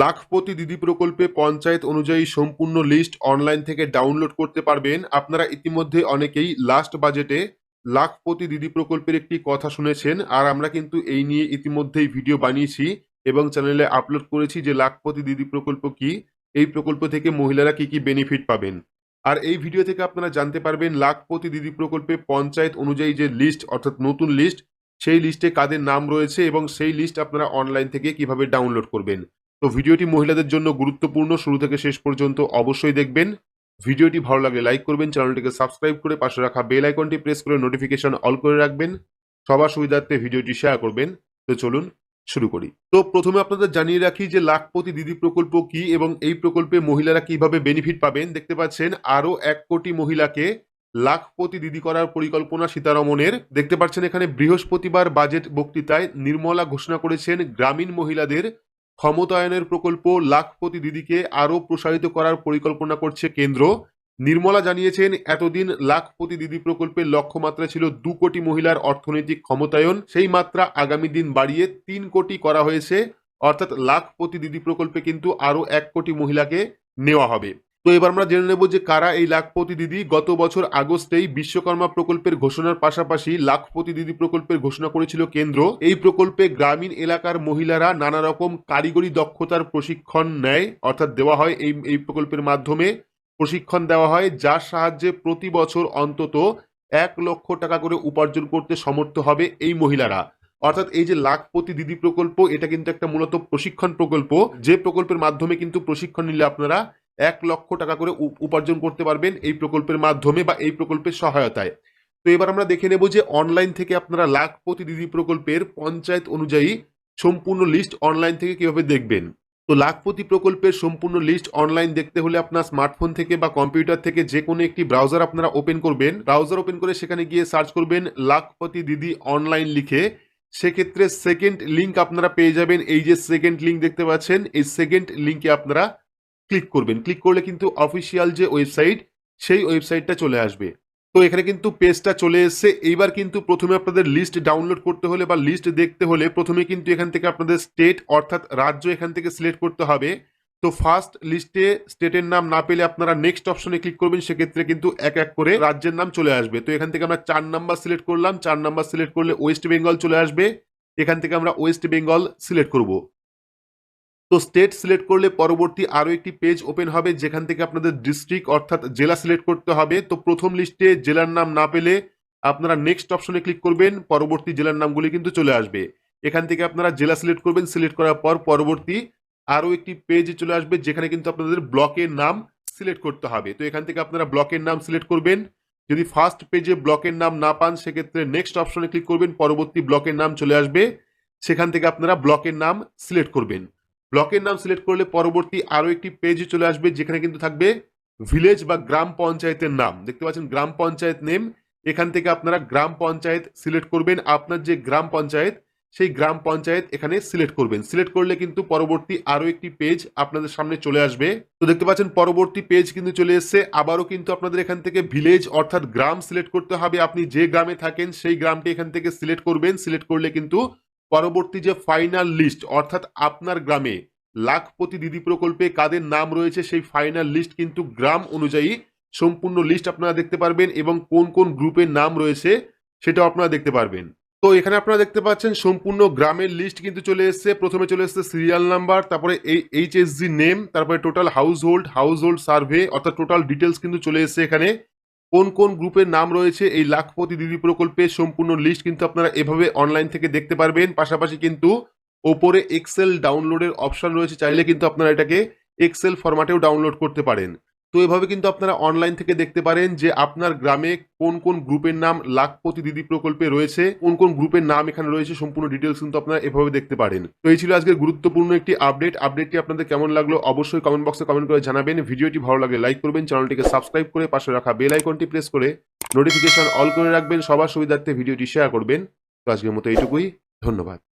লাখপতি দিদি প্রকল্পে পঞ্চায়েত অনুযায়ী সম্পূর্ণ লিস্ট অনলাইন থেকে ডাউনলোড করতে পারবেন। আপনারা ইতিমধ্যে অনেকেই লাস্ট বাজেটে লাখপতি দিদি প্রকল্পের একটি কথা শুনেছেন। আর আমরা কিন্তু এই নিয়ে ইতিমধ্যেই ভিডিও বানিয়েছি এবং চ্যানেলে আপলোড করেছি যে লাখপতি দিদি প্রকল্প কি, এই প্রকল্প থেকে মহিলারা কি কি বেনিফিট পাবেন। আর এই ভিডিও থেকে আপনারা জানতে পারবেন লাখপতি দিদি প্রকল্পে পঞ্চায়েত অনুযায়ী যে লিস্ট অর্থাৎ নতুন লিস্ট সেই লিস্টে কাদের নাম রয়েছে এবং সেই লিস্ট আপনারা অনলাইন থেকে কীভাবে ডাউনলোড করবেন। তো ভিডিওটি মহিলাদের জন্য গুরুত্বপূর্ণ। শুরু থেকে শেষ পর্যন্ত অবশ্যই দেখবেন। ভিডিওটি ভালো লাগলে লাইক করবেন, চ্যানেলটিকে সাবস্ক্রাইব করে পাশে রাখা বেল আইকনটি প্রেস করে নোটিফিকেশন অল করে রাখবেন। সবার সুবিধার্থে ভিডিওটি শেয়ার করবেন। তো চলুন শুরু করি। তো প্রথমে আপনাদের জানিয়ে রাখি যে লাখপতি দিদি প্রকল্প কি এবং এই প্রকল্পে মহিলারা কীভাবে বেনিফিট পাবেন? দেখতে পাচ্ছেন আরও এক কোটি মহিলাকে লাখপতি দিদি করার পরিকল্পনা সীতারমনের দেখতে পাচ্ছেন, এখানে বৃহস্পতিবার বাজেট বক্তৃতায় নির্মলা ঘোষণা করেছেন, গ্রামীণ মহিলাদের ক্ষমতায়নের প্রকল্প লাখপতি দিদিকে আরও প্রসারিত করার পরিকল্পনা করছে কেন্দ্র। নির্মলা জানিয়েছেন, এতদিন লাখপতি দিদি প্রকল্পের লক্ষ্যমাত্রা ছিল দু কোটি মহিলার অর্থনৈতিক ক্ষমতায়ন। সেই মাত্রা আগামী দিন বাড়িয়ে তিন কোটি করা হয়েছে। অর্থাৎ লাখপতি দিদি প্রকল্পে কিন্তু আরও এক কোটি মহিলাকে নেওয়া হবে। তো এবার আমরা জেনে নেব যে কারা এই লাখপতি দিদি গত বছর আগস্টেই বিশ্বকর্মা প্রকল্পের ঘোষণার পাশাপাশি লাখপতি দিদি প্রকল্পের ঘোষণা করেছিল কেন্দ্র। এই প্রকল্পে গ্রামীণ এলাকার মহিলারা নানা রকম কারিগরি দক্ষতার প্রশিক্ষণ নেয়, অর্থাৎ দেওয়া হয় এই এই প্রকল্পের মাধ্যমে। প্রশিক্ষণ দেওয়া হয়, যার সাহায্যে প্রতি বছর অন্তত এক লক্ষ টাকা করে উপার্জন করতে সমর্থ হবে এই মহিলারা। অর্থাৎ এই যে লাখপতি দিদি প্রকল্প, এটা কিন্তু একটা মূলত প্রশিক্ষণ প্রকল্প। যে প্রকল্পের মাধ্যমে কিন্তু প্রশিক্ষণ নিলে আপনারা এক লক্ষ টাকা করে উপ- উপার্জন করতে পারবেন এই প্রকল্পের মাধ্যমে বা এই প্রকল্পের সহায়তায়। তো এবার আমরা দেখে নেব যে অনলাইন থেকে আপনারা লাখপতি দিদি প্রকল্পের পঞ্চায়েত অনুযায়ী সম্পূর্ণ লিস্ট অনলাইন থেকে কীভাবে দেখবেন? তো লাখপতি প্রকল্পের সম্পূর্ণ লিস্ট অনলাইন দেখতে হলে আপনার স্মার্টফোন থেকে বা কম্পিউটার থেকে যে কোনো একটি ব্রাউজার আপনারা ওপেন করবেন। ব্রাউজার ওপেন করে সেখানে গিয়ে সার্চ করবেন লাখপতি দিদি অনলাইন লিখে। সেক্ষেত্রে সেকেন্ড লিঙ্ক আপনারা পেয়ে যাবেন। এই যে সেকেন্ড লিঙ্ক দেখতে পাচ্ছেন, এই সেকেন্ড লিঙ্কে আপনারা ক্লিক করবেন। ক্লিক করলে কিন্তু অফিসিয়াল যে ওয়েবসাইট সেই ওয়েবসাইটটা চলে আসবে। তো এখানে কিন্তু পেজটা চলে এসেছে। এইবার কিন্তু প্রথমে আপনাদের লিস্ট ডাউনলোড করতে হলে বা লিস্ট দেখতে হলে প্রথমে কিন্তু এখান থেকে আপনাদের স্টেট অর্থাৎ রাজ্য এখান থেকে সিলেক্ট করতে হবে। তো ফার্স্ট লিস্টে স্টেটের নাম না পেলে আপনারা নেক্সট অপশনে ক্লিক করবেন। সেক্ষেত্রে কিন্তু এক এক করে রাজ্যের নাম চলে আসবে। তো এখান থেকে আমরা চার নাম্বার সিলেক্ট করলাম। চার নাম্বার সিলেক্ট করলে ওয়েস্ট বেঙ্গল চলে আসবে। এখান থেকে আমরা ওয়েস্ট বেঙ্গল সিলেক্ট করব। তো স্টেট সিলেক্ট করলে পরবর্তী আরও একটি পেজ ওপেন হবে, যেখান থেকে আপনাদের ডিস্ট্রিক্ট অর্থাৎ জেলা সিলেক্ট করতে হবে। তো প্রথম লিস্টে জেলার নাম না পেলে আপনারা নেক্সট অপশনে ক্লিক করবেন, পরবর্তী জেলার নামগুলি কিন্তু চলে আসবে। এখান থেকে আপনারা জেলা সিলেক্ট করবেন সিলেক্ট করার পর পরবর্তী আরও একটি পেজ চলে আসবে, যেখানে কিন্তু আপনাদের ব্লকের নাম সিলেক্ট করতে হবে। তো এখান থেকে আপনারা ব্লকের নাম সিলেক্ট করবেন। যদি ফার্স্ট পেজে ব্লকের নাম না পান, সেক্ষেত্রে নেক্সট অপশনে ক্লিক করবেন, পরবর্তী ব্লকের নাম চলে আসবে। সেখান থেকে আপনারা ব্লকের নাম সিলেক্ট করবেন। ব্লকের নাম সিলেক্ট করলে পরবর্তী আরও একটি পেজ চলে আসবে, যেখানে কিন্তু থাকবে ভিলেজ বা গ্রাম পঞ্চায়েতের নাম। দেখতে পাচ্ছেন গ্রাম পঞ্চায়েত নেম এখান থেকে আপনারা গ্রাম পঞ্চায়েত সিলেক্ট করবেন। আপনার যে গ্রাম পঞ্চায়েত, সেই গ্রাম পঞ্চায়েত এখানে সিলেক্ট করবেন। সিলেক্ট করলে কিন্তু পরবর্তী আরও একটি পেজ আপনাদের সামনে চলে আসবে। তো দেখতে পাচ্ছেন পরবর্তী পেজ কিন্তু চলে এসেছে। আবারও কিন্তু আপনাদের এখান থেকে ভিলেজ অর্থাৎ গ্রাম সিলেক্ট করতে হবে। আপনি যে গ্রামে থাকেন, সেই গ্রামটি এখান থেকে সিলেক্ট করবেন। সিলেক্ট করলে কিন্তু পরবর্তী যে ফাইনাল লিস্ট অর্থাৎ আপনার গ্রামে লাখপতি দিদি প্রকল্পে কাদের নাম রয়েছে, সেই ফাইনাল লিস্ট কিন্তু গ্রাম অনুযায়ী সম্পূর্ণ লিস্ট আপনারা দেখতে পারবেন এবং কোন কোন গ্রুপের নাম রয়েছে সেটাও আপনারা দেখতে পারবেন। তো এখানে আপনারা দেখতে পাচ্ছেন সম্পূর্ণ গ্রামের লিস্ট কিন্তু চলে এসেছে। প্রথমে চলে এসেছে সিরিয়াল নাম্বার তারপরে এই এইচএসজি নেম তারপরে total household household survey অর্থাৎ টোটাল ডিটেলস কিন্তু চলে এসেছে এখানে। কোন কোন গ্রুপের নাম রয়েছে, এই লাখপতি দিদি প্রকল্পের সম্পূর্ণ লিস্ট কিন্তু আপনারা এভাবে অনলাইন থেকে দেখতে পারবেন। পাশাপাশি কিন্তু ওপরে এক্সেল ডাউনলোডের অপশন রয়েছে, চাইলে কিন্তু আপনারা এটাকে এক্সেল ফরম্যাটেও ডাউনলোড করতে পারেন। তো এভাবে কিন্তু আপনারা অনলাইন থেকে দেখতে পারেন যে আপনার গ্রামে কোন কোন গ্রুপের নাম লাখপতি দিদি প্রকল্পে রয়েছে, কোন কোন গ্রুপের নাম এখানে রয়েছে, সম্পূর্ণ ডিটেলস কিন্তু আপনারা এভাবে দেখতে পারেন। তো এই ছিল আজকের গুরুত্বপূর্ণ একটি আপডেট আপডেটটি আপনাদের কেমন লাগল অবশ্যই কমেন্ট বক্সে কমেন্ট করে জানাবেন। ভিডিওটি ভালো লাগলে লাইক করবেন চ্যানেলটিকে সাবস্ক্রাইব করে পাশে রাখা বেল আইকনটি প্রেস করে নোটিফিকেশন অল করে রাখবেন। সবার সুবিধার্থে ভিডিওটি শেয়ার করবেন। তো আজকের মতো এইটুকুই। ধন্যবাদ।